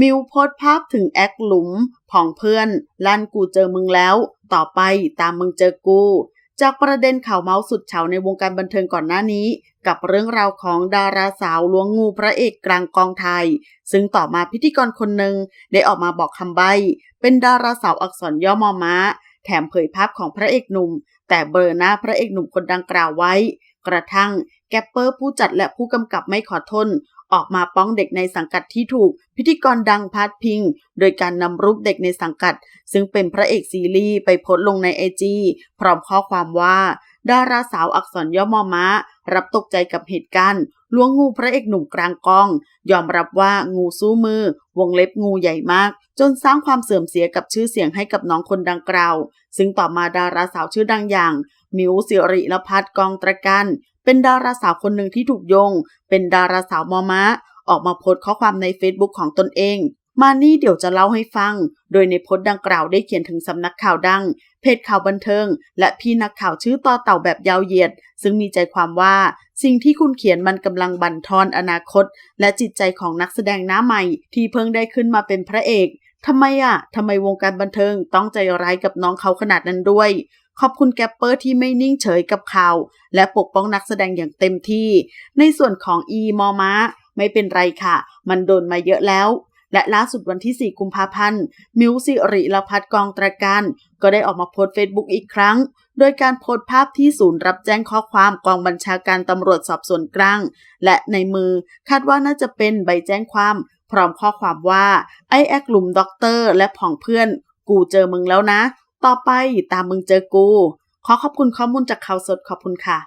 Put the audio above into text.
มิวโพสภาพถึงแอคหลุมผ่องเพื่อนลั่นกูเจอมึงแล้ว ต่อไปตามมึงเจอกู จากประเด็นข่าวเมาส์สุดเฉาในวงการบันเทิงก่อนหน้านี้ กับเรื่องราวของดาราสาวล้วงงูพระเอกกลางกองไทย ซึ่งต่อมาพิธีกรคนหนึ่งได้ออกมาบอกคำใบ้ เป็นดาราสาวอักษรย่อมอม้า แถมเผยภาพของพระเอกหนุ่ม แต่เบลอหน้าพระเอกหนุ่มคนดังกล่าวไว้ กระทั่งแกปเปอร์ผู้จัดและผู้กำกับไม่ขอทน ออกมาป้องเด็กในสังกัดที่ถูก พิธีกรดังพาดพิง โดยการนำรูปเด็กในสังกัด ซึ่งเป็นพระเอกซีรีส์ไปโพสลงในไอจีพร้อมข้อความว่า ดาราสาวอักษรย่อมอม้า รับตกใจกับเหตุการณ์ล้วงงูพระเอกหนุ่มกลางกอง ยอมรับว่างูสู้มือ วงเล็บงูใหญ่มาก จนสร้างความเสื่อมเสียกับชื่อเสียงให้กับน้องคนดังกล่าว ซึ่งต่อมาดาราสาวชื่อดังอย่าง มิวสิริลพัฒกองตระกัน เป็นดาราสาวคนหนึ่งที่ถูกโยง เป็นดาราสาวมอม้าออกมาโพสต์ข้อความใน Facebook ของตนเอง มานี่เดี๋ยวจะเล่าให้ฟัง โดยในโพสต์ดังกล่าวได้เขียนถึงสำนักข่าวดัง เพจข่าวบันเทิง และพี่นักข่าวชื่อต่อเต่าแบบยาวเหยียด ซึ่งมีใจความว่าสิ่งที่คุณเขียนมันกำลังบั่นทอนอนาคต และจิตใจของนักแสดงหน้าใหม่ที่เพิ่งได้ขึ้นมาเป็นพระเอก ทำไมอะทำไมวงการบันเทิงต้องใจร้ายกับน้องเขาขนาดนั้นด้วย ขอบคุณแกปเปอร์ที่ไม่นิ่งเฉยกับข่าว และปกป้องนักแสดงอย่างเต็มที่ ในส่วนของอีมอม้า ไม่เป็นไรค่ะ มันโดนมาเยอะแล้ว และล่าสุดวันที่ 4 กุมภาพันธ์ มิวสิริลพัฒกองตระการ ก็ได้ออกมาโพสต์เฟซบุ๊กอีกครั้ง โดยการโพสต์ภาพที่ศูนย์รับแจ้งข้อความกองบัญชาการตำรวจสอบสวนกลาง และในมือคาดว่าน่าจะเป็นใบแจ้งความ พร้อมข้อความว่า ไอแอกหลุมด็อกเตอร์และผองเพื่อน กูเจอมึงแล้วนะ ต่อไปตามมึงเจอกู ขอขอบคุณข้อมูลจากข่าวสดขอบคุณค่ะ